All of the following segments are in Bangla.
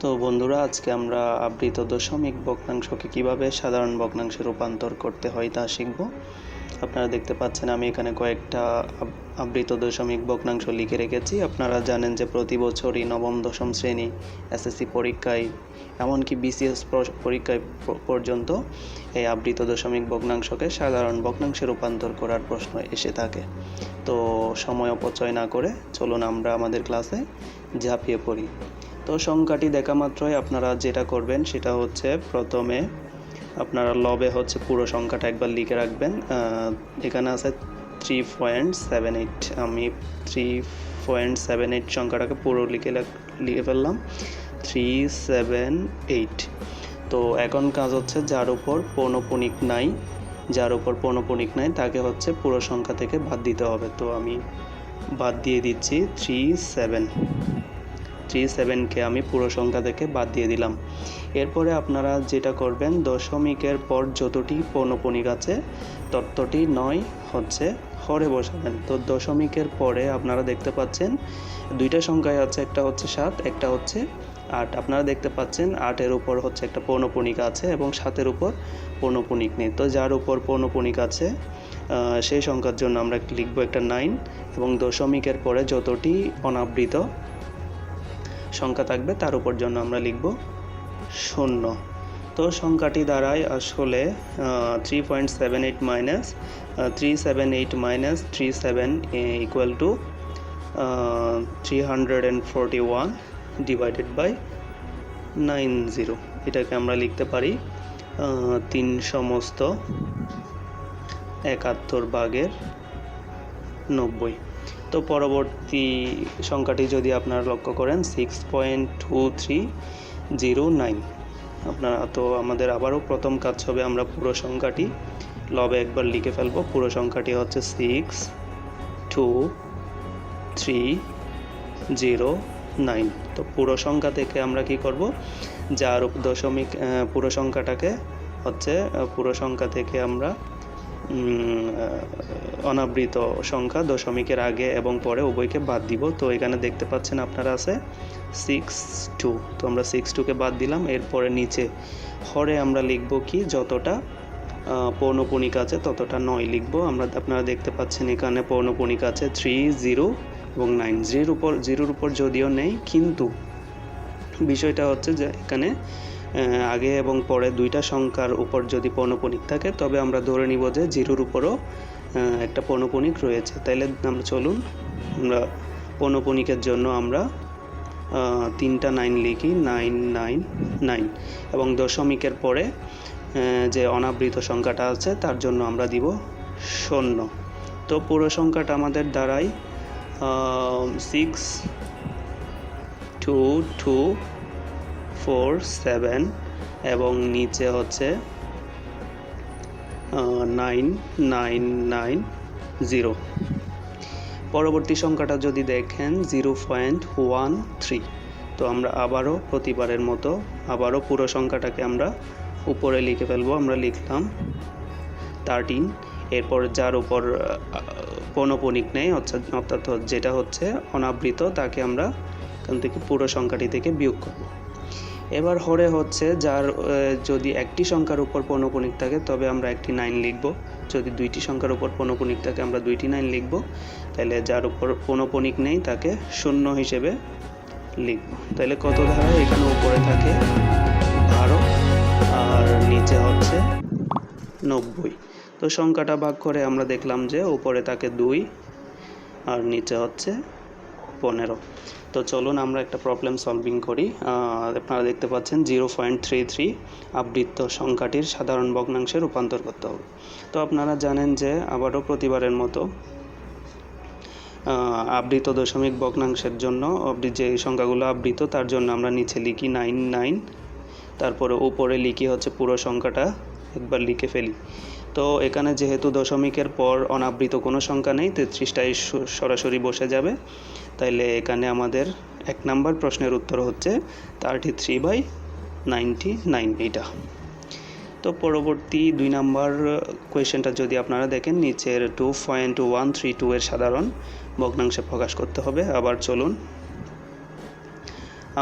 তো বন্ধুরা, আজকে আমরা আবৃত দশমিক ভগ্নাংশকে কীভাবে সাধারণ ভগ্নাংশে রূপান্তর করতে হয় তা শিখব। আপনারা দেখতে পাচ্ছেন আমি এখানে কয়েকটা আব- আবৃত দশমিক ভগ্নাংশ লিখে রেখেছি। আপনারা জানেন যে প্রতি বছরই নবম, দশম শ্রেণি, এসএসসি পরীক্ষায়, এমনকি বিসিএস পরীক্ষায় পর্যন্ত এই আবৃত দশমিক ভগ্নাংশকে সাধারণ ভগ্নাংশে রূপান্তর করার প্রশ্ন এসে থাকে। তো সময় অপচয় না করে চলুন আমরা আমাদের ক্লাসে ঝাঁপিয়ে পড়ি। তো সংখ্যাটি দেখা মাত্রই আপনারা যেটা করবেন সেটা হচ্ছে প্রথমে আপনারা লবে হচ্ছে পুরো সংখ্যাটা একবার লিখে রাখবেন। এখানে আছে থ্রি পয়েন্ট সেভেন এইট আমি থ্রি পয়েন্ট সেভেন এইট সংখ্যাটাকে পুরো লিখে লিখে ফেললাম। থ্রি সেভেন এইট তো এখন কাজ হচ্ছে যার উপর পৌনপুনিক নাই, যার উপর পৌনপুনিক নাই, তাকে হচ্ছে পুরো সংখ্যা থেকে বাদ দিতে হবে। তো আমি বাদ দিয়ে দিচ্ছি থ্রি সেভেন থ্রি সেভেনকে আমি পুরো সংখ্যা থেকে বাদ দিয়ে দিলাম। এরপরে আপনারা যেটা করবেন, দশমিকের পর যতটি পৌনপুনিক আছে, ততটি নয় হচ্ছে হরে বসাবেন। তো দশমিকের পরে আপনারা দেখতে পাচ্ছেন, দুইটা সংখ্যায় আছে, একটা হচ্ছে সাত, একটা হচ্ছে আট। আপনারা দেখতে পাচ্ছেন, আটের উপর হচ্ছে একটা পৌনপুনিক আছে এবং সাতের উপর পৌনপুনিক নেই। তো যার উপর পৌনপুনিক আছে সেই সংখ্যার জন্য আমরা লিখব একটা নাইন এবং দশমিকের পরে যতটি অনাবৃত সংখ্যা থাকবে, তার উপর জন্য আমরা লিখব শূন্য। তো সংখ্যাটি দাঁড়ায় আসলে three point seven eight minus three seven eight minus three seven equal to three hundred and forty one divided by nine zero এটাকে আমরা লিখতে পারি তিন সমস্ত একাত্তর ভাগের নব্বই। তো পরবর্তী সংখ্যাটি যদি আপনারা লক্ষ্য করেন six point two three zero nine আপনারা তো আমাদের আবারও প্রথম কাজ হবে আমরা পুরো সংখ্যাটি, লবে একবার লিখে ফেলব। পুরো সংখ্যাটি হচ্ছে six two three zero nine তো পুরো সংখ্যা থেকে আমরা কি করব? যার দশমিক পুরো সংখ্যাটাকে হচ্ছে পুরো সংখ্যা থেকে আমরা অনাবৃত সংখ্যা দশমিকের আগে এবং পরে উভয়কে বাদ দিব। তো এখানে দেখতে পাচ্ছেন আপনারা আছে সিক্স টু তো আমরা সিক্স টুকে বাদ দিলাম। এরপরে নিচে হরে আমরা লিখব কি? যতটা আহ, আছে ততটা নয় লিখব। আমরা আপনারা দেখতে পাচ্ছেন এখানে পৌনপুনিক আছে থ্রি জিরো এবং নাইন জিরোর উপর জিরোর উপর যদিও নেই কিন্তু বিষয়টা হচ্ছে যে এখানে আগে এবং পরে দুইটা সংখ্যার উপর যদি পৌনপুনিক থাকে, তবে আমরা ধরে নিব যে জিরোর উপরও একটা পৌনপুনিক রয়েছে। তাইলে আমরা চলুন, আমরা পৌনপুনিকের জন্য আমরা তিনটা নাইন লিখি নাইন নাইন নাইন এবং দশমিকের পরে যে অনাবৃত সংখ্যাটা আছে, তার জন্য আমরা দিব শূন্য। তো পুরো সংখ্যাটা আমাদের দাঁড়ায় six two two four, seven এবং নিচে হচ্ছে নাইন নাইন নাইন, জিরো। পরবর্তী সংখ্যাটা যদি দেখেন, জিরো পয়েন্ট ওয়ান থ্রি। তো আমরা আবারও প্রতিবারের মতো আবারও পুরো সংখ্যাটাকে আমরা উপরে লিখে ফেলব। আমরা লিখলাম থার্টিন এরপর যার উপর পৌনপনিক নেই, অর্থাৎ অর্থাৎ যেটা হচ্ছে অনাবৃত, তাকে আমরা এখান থেকে পুরো সংখ্যাটি থেকে বিয়োগ করব। এবার হরে হচ্ছে যার যদি একটি সংখ্যার উপর পৌনপনিক থাকে, তবে আমরা একটি নাইন লিখব। যদি দুইটি সংখ্যার উপর পৌনপনিক থাকে, আমরা দুইটি নাইন লিখব। তাহলে যার উপর পৌনপনিক নেই, তাকে শূন্য হিসেবে লিখব। তাহলে কত ধারা? এখানে উপরে থাকে বারো, আর নিচে হচ্ছে নব্বই। তো সংখ্যাটা ভাগ করে আমরা দেখলাম যে উপরে থাকে দুই, আর নিচে হচ্ছে পনেরো। তো চলুন আমরা একটা প্রবলেম সলভিং করি। আপনারা দেখতে পাচ্ছেন জিরো পয়েন্ট থ্রি থ্রি আবৃত্ত সংখ্যাটির সাধারণ ভগ্নাংশে রূপান্তর করতে হবে। তো আপনারা জানেন যে আবারও প্রতিবারের মতো আবৃত দশমিক ভগ্নাংশের জন্য যে সংখ্যাগুলো আবৃত তার জন্য আমরা নিচে লিখি নাইন নাইন তারপরে উপরে লিখি হচ্ছে পুরো সংখ্যাটা, একবার লিখে ফেলি। তো এখানে যেহেতু দশমিকের পর অনাবৃত কোনো সংখ্যা নেই, তেত্রিশটাই সরাসরি বসে যাবে। তাইলে এখানে আমাদের এক নাম্বার প্রশ্নের উত্তর হচ্ছে thirty three by ninety nine এইটা। তো পরবর্তী দুই নাম্বার কোয়েশ্চেনটা যদি আপনারা দেখেন, নিচের two point one three two এর সাধারণ ভগ্নাংশে প্রকাশ করতে হবে। আবার চলুন,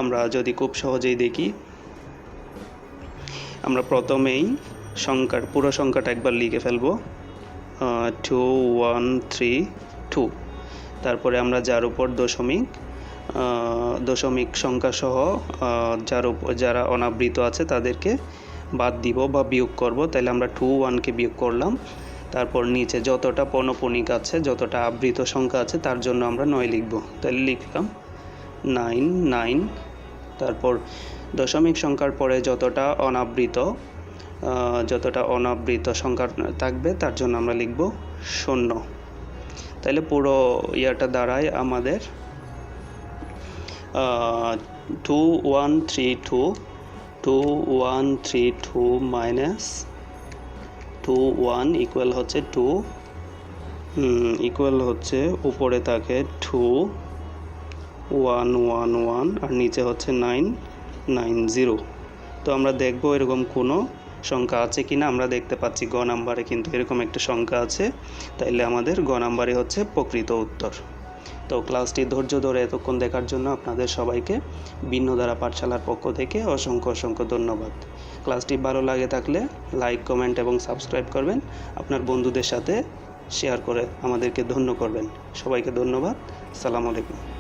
আমরা যদি খুব সহজেই দেখি, আমরা প্রথমেই সংখ্যার পুরো সংখ্যাটা একবার লিখে ফেলব। টু ওয়ান থ্রি টু তারপরে আমরা যার উপর দশমিক দশমিক সংখ্যা সহ যার উপর যারা অনাবৃত আছে তাদেরকে বাদ দিব বা বিয়োগ করব। তাহলে আমরা টু ওয়ানকে বিয়োগ করলাম। তারপর নিচে যতটা পনপনিক আছে, যতটা আবৃত সংখ্যা আছে, তার জন্য আমরা নয় লিখব। তাহলে লিখলাম নাইন নাইন তারপর দশমিক সংখ্যার পরে যতটা অনাবৃত যতটা অনাবৃত সংখ্যা থাকবে, তার জন্য আমরা লিখব শূন্য। তাহলে পুরো ইয়াটা দাঁড়ায় আমাদের two one three two two one three two minus two one equal হচ্ছে টু ইকুয়াল হচ্ছে উপরে থাকে টু ওয়ান ওয়ান ওয়ান আর নিচে হচ্ছে নাইন নাইন জিরো তো আমরা দেখব এরকম কোনো সংখ্যা আছে কি না আমরা দেখতে পাচ্ছি গ নাম্বারে কিন্তু এরকম একটা সংখ্যা আছে। তাইলে আমাদের গ নাম্বারে হচ্ছে প্রকৃত উত্তর। তো ক্লাসটি ধৈর্য ধরে এতক্ষণ দেখার জন্য আপনাদের সবাইকে ভিন্নধারা পাঠশালার পক্ষ থেকে অসংখ্য অসংখ্য ধন্যবাদ। ক্লাসটি ভালো লাগে থাকলে লাইক, কমেন্ট এবং সাবস্ক্রাইব করবেন। আপনার বন্ধুদের সাথে শেয়ার করে আমাদেরকে ধন্য করবেন। সবাইকে ধন্যবাদ। সালাম আলাইকুম।